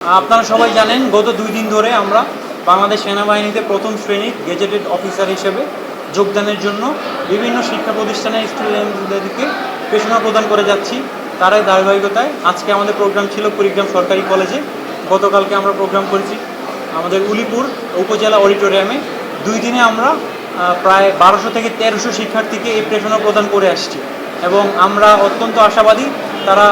আপনারা সবাই জানেন, গত দুই দিন ধরে আমরা বাংলাদেশ সেনাবাহিনীতে প্রথম শ্রেণির গেজেটেড অফিসার হিসেবে যোগদানের জন্য বিভিন্ন শিক্ষা প্রতিষ্ঠানের স্টুডেন্টদেরকে পেশনা প্রদান করে যাচ্ছি। তারাই ধারাবাহিকতায় আজকে আমাদের প্রোগ্রাম ছিল কুড়িগ্রাম সরকারি কলেজে। গতকালকে আমরা প্রোগ্রাম করেছি আমাদের উলিপুর উপজেলা অডিটোরিয়ামে। দুই দিনে আমরা প্রায় বারোশো থেকে তেরোশো শিক্ষার্থীকে এই প্রেরণা প্রদান করে আসছি। এবং আমরা অত্যন্ত আশাবাদী তারা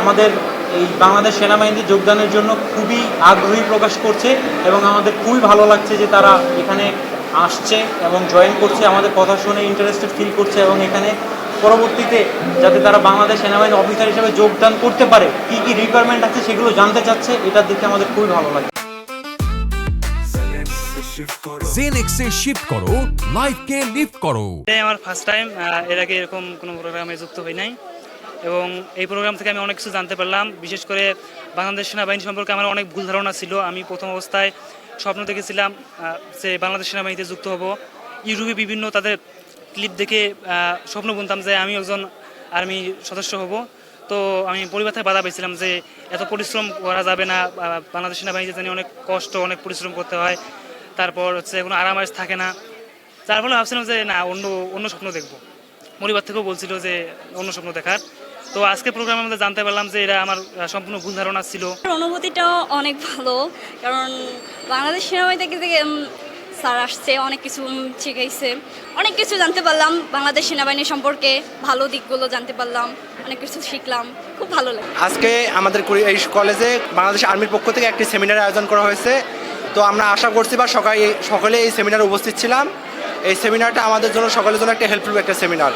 আমাদের এই বাংলাদেশ সেনাবাহিনীতে যোগদানের জন্য খুবই আগ্রহী প্রকাশ করছে এবং আমাদের খুবই ভালো লাগছে যে তারা এখানে আসছে এবং জয়েন করছে। আমাদের কথা শুনে ইন্টারেস্টেড ফিল করছে এবং এখানে পরবর্তীতে যাতে তারা বাংলাদেশ সেনাবাহিনী অফিসার হিসেবে যোগদান করতে পারে কি কি রিকোয়ারমেন্ট আছে সেগুলো জানতে চাচ্ছে এটা দেখে আমাদের খুবই ভালো লাগে জেনেক্সে শিফট করো লাইফকে লিফট করো। এটাই আমার ফার্স্ট টাইম এর আগে এরকম কোনো প্রোগ্রামে যুক্ত হই নাই। এবং এই প্রোগ্রাম থেকে আমি অনেক কিছু জানতে পারলাম। বিশেষ করে বাংলাদেশ সেনাবাহিনী সম্পর্কে আমার অনেক ভুল ধারণা ছিল। আমি প্রথম অবস্থায় স্বপ্ন দেখেছিলাম যে বাংলাদেশ সেনাবাহিনীতে যুক্ত হব। ইউটিউবে বিভিন্ন তাদের ক্লিপ দেখে স্বপ্ন বুনতাম যে আমি একজন আর্মি সদস্য হব। তো আমি পরিবার থেকে বাধা পেয়েছিলাম যে এত পরিশ্রম করা যাবে না। বাংলাদেশ সেনাবাহিনীতে জানি অনেক কষ্ট, অনেক পরিশ্রম করতে হয়। তারপর হচ্ছে কোনো আরামাইজ থাকে না। যার ফলে ভাবছিলাম যে না, অন্য অন্য স্বপ্ন দেখব। পরিবার থেকেও বলছিল যে অন্য স্বপ্ন দেখার। তো আজকে প্রোগ্রামে মধ্যে জানতে পারলাম যে এরা আমার সম্পূর্ণ ভুল ধারণা ছিল। অনুভূতিটাও অনেক ভালো কারণ বাংলাদেশ সিনেমায় থেকে স্যার আসছে অনেক কিছু শিখাইছে। অনেক কিছু জানতে পারলাম বাংলাদেশ সেনাবাহিনী সম্পর্কে ভালো দিকগুলো জানতে পারলাম অনেক কিছু শিখলাম খুব ভালো লাগে। আজকে আমাদের এই কলেজে বাংলাদেশ আর্মির পক্ষ থেকে একটি সেমিনার আয়োজন করা হয়েছে। তো আমরা আশা করছি বা সকালে সকলে এই সেমিনারে উপস্থিত ছিলাম। এই সেমিনারটা আমাদের জন্য সকলের জন্য একটা হেল্পফুল একটা সেমিনার।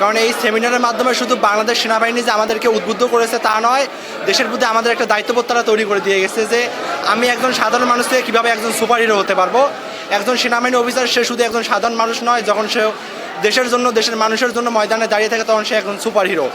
কারণ এই সেমিনারের মাধ্যমে শুধু বাংলাদেশ সেনাবাহিনী যে আমাদেরকে উদ্বুদ্ধ করেছে তা নয়, দেশের প্রতি আমাদের একটা দায়িত্ববোধ তারা তৈরি করে দিয়ে গেছে যে আমি একজন সাধারণ মানুষ থেকে কীভাবে একজন সুপার হিরো হতে পারব। একজন সেনাবাহিনী অফিসার সে শুধু একজন সাধারণ মানুষ নয়, যখন সে দেশের জন্য, দেশের মানুষের জন্য ময়দানে দাঁড়িয়ে থাকে, তখন সে একজন সুপার হিরো